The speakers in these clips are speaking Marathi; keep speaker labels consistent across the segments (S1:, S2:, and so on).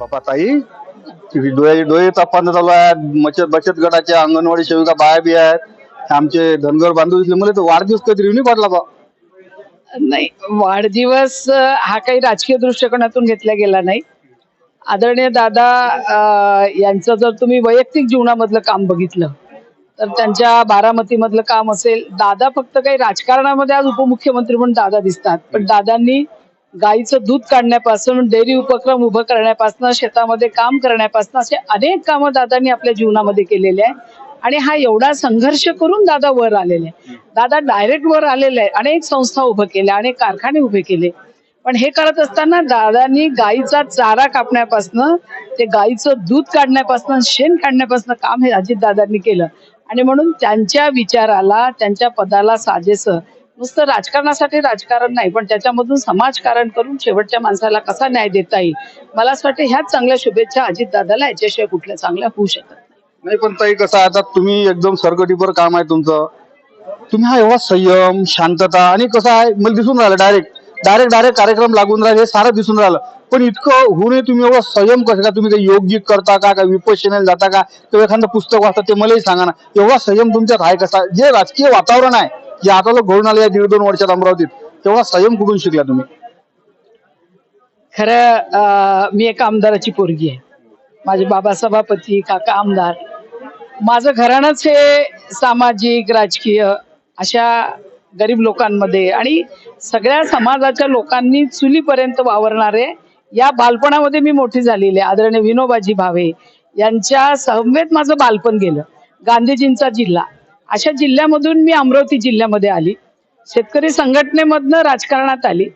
S1: बापा ताई डोळे डोळे तपासणं चालू आहे बचत बचत गटाच्या अंगणवाडी सेविका बाया बी आहेत. आमचे धनगर बांधव दिसले मला तर वाढदिवस कधी रिव्ह्यू पाडला बा?
S2: नाही वाढदिवस हा काही राजकीय दृष्टिकोनातून घेतला गेला नाही. आदरणीय दादा यांचं जर तुम्ही वैयक्तिक जीवनामधलं काम बघितलं तर त्यांच्या बारामतीमधलं काम असेल. दादा फक्त काही राजकारणामध्ये आज उपमुख्यमंत्री म्हणून दादा दिसतात. पण दादांनी गाईचं दूध काढण्यापासून डेअरी उपक्रम उभं करण्यापासून शेतामध्ये काम करण्यापासून असे अनेक कामं दादांनी आपल्या जीवनामध्ये केलेले आहे आणि हा एवढा संघर्ष करून दादा वर आलेले आहे दादा डायरेक्ट वर आलेले आहे अनेक संस्था उभं केल्या अनेक कारखाने उभे केले. पण हे करत असताना दादांनी गाईचा चारा कापण्यापासनं ते गाईचं दूध काढण्यापासनं शेण काढण्यापासनं काम हे अजितदादांनी केलं. आणि म्हणून त्यांच्या विचाराला त्यांच्या पदाला साजेसं नुसतं राजकारणासाठी राजकारण नाही पण त्याच्यामधून समाजकारण करून शेवटच्या माणसाला कसा न्याय देता येईल? मला असं वाटतं ह्याच चांगल्या शुभेच्छा अजितदादाला याच्याशिवाय कुठल्या चांगल्या होऊ शकत नाही.
S1: पण ताई कसं आता तुम्ही एकदम सरकटीवर काम आहे तुमचं. तुम्ही हा एवढा संयम शांतता आणि कसं आहे मला दिसून राहिलं डायरेक्ट डायरेक्ट डायरेक्ट कार्यक्रम लागून राहिले हे सारं दिसून राहिलं. पण इतकं होऊन तुम्ही एवढा संयम कसं का तुम्ही काही योग्य करता का का विपश्यनेला जाता का किंवा एखादं पुस्तक वाचता ते मलाही सांगा ना. एवढा संयम तुमच्यात आहे कसा? जे राजकीय वातावरण आहे जे आता लोक घडून आले या दीड दोन वर्षात अमरावतीत तेवढा संयम कुठून शिकला तुम्ही?
S2: खरं मी एका आमदाराची पोरगी आहे. माझे बाबा सभापती काका आमदार. माझं घराणंच हे सामाजिक राजकीय अशा गरीब लोकांमध्ये आणि सगळ्या समाजाच्या लोकांनी चुलीपर्यंत वावरणारे या बालपणामध्ये मी मोठी झालेली आहे. आदरणीय विनोबाजी भावे यांच्या समवेत माझं बालपण गेलं. गांधीजींचा जिल्हा. अशा जिल्ह्यामधून मी अमरावती जिल्ह्यामध्ये आली. शेतकरी संघटनेमधनं राजकारणात आली.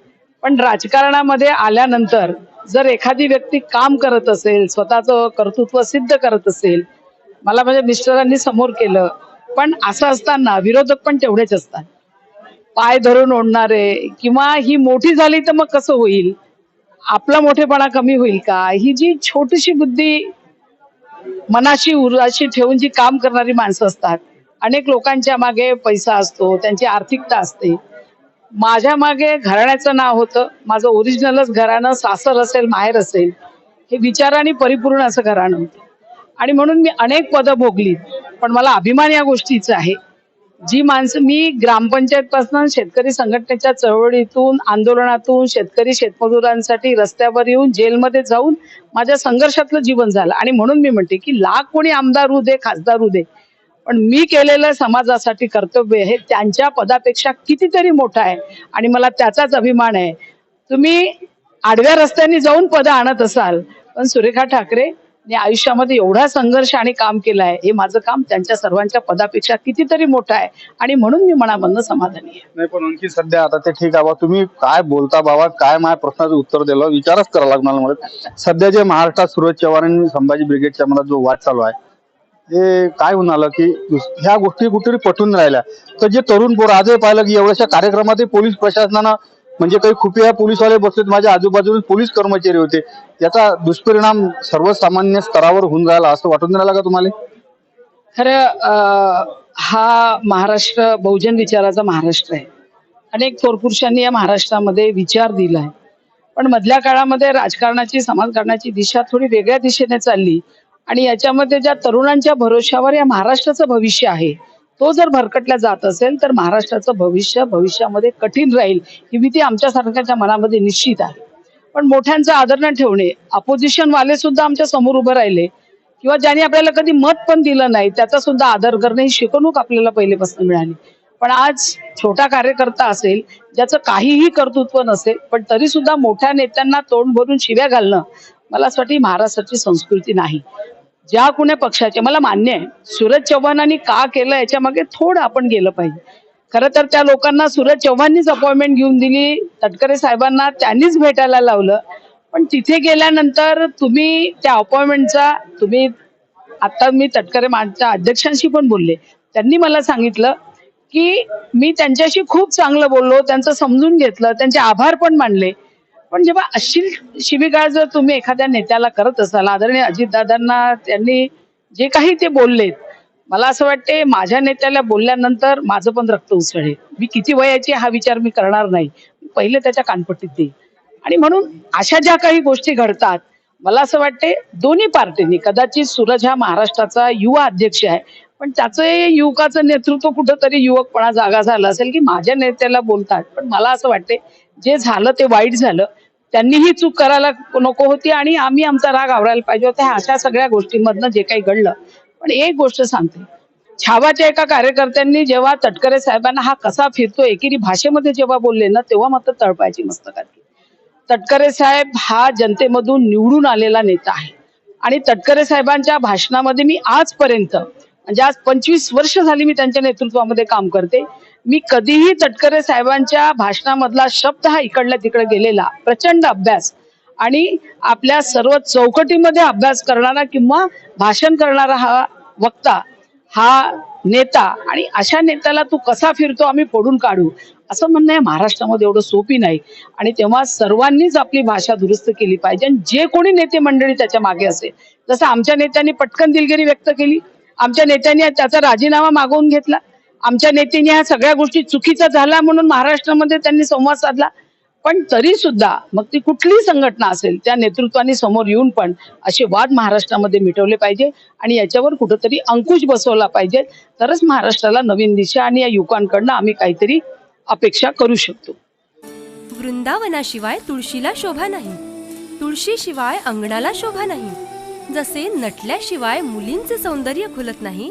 S2: पण राजकारणामध्ये आल्यानंतर जर एखादी व्यक्ती काम करत असेल स्वतःचं कर्तृत्व सिद्ध करत असेल मला माझ्या मिस्टरांनी समोर केलं. पण असं असताना विरोधक पण तेवढेच असतात. पाय धरून ओढणारे किंवा ही मोठी झाली तर मग कसं होईल? आपला मोठेपणा कमी होईल का? ही जी छोटीशी बुद्धी मनाशी उराशी ठेवून जी काम करणारी माणसं असतात अनेक लोकांच्या मागे पैसा असतो त्यांची आर्थिकता असते. माझ्या मागे घराण्याचं नाव होतं. माझं ओरिजिनलच घराणं सासर असेल माहेर असेल हे विचाराने परिपूर्ण असं घराणं होतं. आणि म्हणून मी अनेक पदं भोगली पण मला अभिमान या गोष्टीचा आहे. जी माणसं मी ग्रामपंचायतपासून शेतकरी संघटनेच्या चळवळीतून आंदोलनातून शेतकरी शेतमजुरांसाठी रस्त्यावर येऊन जेलमध्ये जाऊन माझ्या संघर्षातलं जीवन झालं. आणि म्हणून मी म्हणते की लाख कोणी आमदार होऊ दे खासदार होऊ दे पण मी केलेलं समाजासाठी कर्तव्य हे त्यांच्या पदापेक्षा कितीतरी मोठं आहे. आणि मला त्याचाच अभिमान आहे. तुम्ही आडव्या रस्त्याने जाऊन पद आणत असाल पण सुरेखा ठाकरे आयुष्यामध्ये एवढा संघर्ष आणि काम केलं आहे हे माझं काम त्यांच्या सर्वांच्या पदापेक्षा कितीतरी मोठं आहे. आणि म्हणून मी मनामधनं समाधानी आहे.
S1: नाही पण आणखी सध्या आता ते ठीक आहे. बा तुम्ही काय बोलता बाबा? काय माझ्या प्रश्नाचं उत्तर दिलं विचारच करा लागणार मला. सध्या जे महाराष्ट्रात सुरज चव्हाण आणि संभाजी ब्रिगेडच्या मला जो वाद चालू आहे हे काय होऊन आलं की ह्या गोष्टी कुठेतरी पटून राहिल्या. तर जे तरुण पोर आजही पाहिलं की एवढ्याशा कार्यक्रमातही पोलीस प्रशासनानं म्हणजे काही खुफिया पोलीसवाले बसलेत माझ्या आजूबाजूला पोलीस कर्मचारी होते. याचा दुष्परिणाम सर्वसामान्य स्तरावर होऊन राहिला असं वाटून राहिला का तुम्हाला?
S2: खरं हा महाराष्ट्र बहुजन विचाराचा महाराष्ट्र आहे. अनेक थोरपुरुषांनी या महाराष्ट्रामध्ये विचार दिला आहे पण मधल्या काळामध्ये राजकारणाची समाजकारणाची दिशा थोडी वेगळ्या दिशेने चालली. आणि याच्यामध्ये ज्या तरुणांच्या भरोश्यावर या महाराष्ट्राचं भविष्य आहे तो जर भरकटला जात असेल तर महाराष्ट्राचं भविष्य भविष्यामध्ये कठीण राहील ही भीती आमच्यासारख्याच्या मनामध्ये निश्चित आहे. पण मोठ्यांचं आदर न ठेवणे अपोजिशन वाले सुद्धा आमच्यासमोर उभे राहिले किंवा ज्यांनी आपल्याला कधी मत पण दिलं नाही त्याचा सुद्धा आदर करणे ही शिकवणूक आपल्याला पहिलेपासून मिळाली. पण आज छोटा कार्यकर्ता असेल ज्याचं काहीही कर्तृत्व नसेल पण तरी सुद्धा मोठ्या नेत्यांना तोंड भरून शिव्या घालणं मला असं वाटतं महाराष्ट्राची संस्कृती नाही. ज्या कुण्या पक्षाचे मला मान्य आहे सूरज चव्हाणांनी का केलं याच्या मागे थोडं आपण गेलं पाहिजे. खरं तर त्या लोकांना सूरज चव्हाणनीच अपॉइंटमेंट घेऊन दिली तटकरे साहेबांना त्यांनीच भेटायला लावलं. पण तिथे गेल्यानंतर तुम्ही त्या अपॉइंटमेंटचा तुम्ही आता मी तटकरे माझ्या अध्यक्षांशी पण बोलले त्यांनी मला सांगितलं की मी त्यांच्याशी खूप चांगलं बोललो त्यांचं समजून घेतलं त्यांचे आभार पण मानले. पण जेव्हा अशी शिबिका जर तुम्ही एखाद्या नेत्याला करत असाल आदरणीय अजितदादांना त्यांनी जे काही ते बोललेत मला असं वाटते माझ्या नेत्याला बोलल्यानंतर माझं पण रक्त उसळेल. मी किती वयाची हा विचार मी करणार नाही. पहिले त्याच्या कानपट्टीत देईल आणि म्हणून अशा ज्या काही गोष्टी घडतात मला असं वाटते दोन्ही पार्टींनी कदाचित सूरज हा महाराष्ट्राचा युवा अध्यक्ष आहे पण त्याचं युवकाचं नेतृत्व कुठंतरी युवकपणा जागा झाला असेल की माझ्या नेत्याला बोलतात. पण मला असं वाटते जे झालं ते वाईट झालं. त्यांनी ही चूक करायला नको होती आणि आम्ही आमचा राग आवरायला पाहिजे होता. ह्या अशा सगळ्या गोष्टींमधनं जे काही घडलं. पण एक गोष्ट सांगते. छावाच्या एका कार्यकर्त्यांनी जेव्हा तटकरे साहेबांना हा कसा फिरतो एकेरी भाषेमध्ये जेव्हा बोलले ना तेव्हा मात्र तळपायची मस्तकात तटकरे साहेब हा जनतेमधून निवडून आलेला नेता आहे. आणि तटकरे साहेबांच्या भाषणामध्ये मी आजपर्यंत म्हणजे आज पंचवीस वर्ष झाली मी त्यांच्या नेतृत्वामध्ये काम करते. मी कधीही तटकरे साहेबांच्या भाषणामधला शब्द हा इकडल्या तिकडे गेलेला प्रचंड अभ्यास. आणि आपल्या सर्व चौकटीमध्ये अभ्यास करणारा किंवा भाषण करणारा हा वक्ता हा नेता आणि अशा नेत्याला तू कसा फिरतो आम्ही फोडून काढू? असं म्हणणं आहे महाराष्ट्रामध्ये एवढं सोपी नाही. आणि तेव्हा सर्वांनीच आपली भाषा दुरुस्त केली पाहिजे आणि जे कोणी नेते मंडळी त्याच्यामागे असेल. जसं आमच्या नेत्यांनी पटकन दिलगिरी व्यक्त केली आमच्या नेत्यांनी त्याचा राजीनामा मागवून घेतला. आमच्या नेत्याने ह्या सगळ्या गोष्टी चुकीचा झाल्या म्हणून महाराष्ट्रामध्ये त्यांनी संवाद साधला. पण तरी सुद्धा मग ती कुठलीही संघटना असेल त्या नेतृत्वाने समोर येऊन पण असे वाद महाराष्ट्रामध्ये मिटवले पाहिजे आणि याच्यावर कुठंतरी अंकुश बसवला पाहिजे. तरच महाराष्ट्राला नवीन दिशा आणि या युवकांकडनं आम्ही काहीतरी अपेक्षा करू शकतो.
S3: वृंदावनाशिवाय तुळशीला शोभा नाही. तुळशीशिवाय अंगणाला शोभा नाही. जसे नटल्याशिवाय मुलींचे सौंदर्य खुलत नाही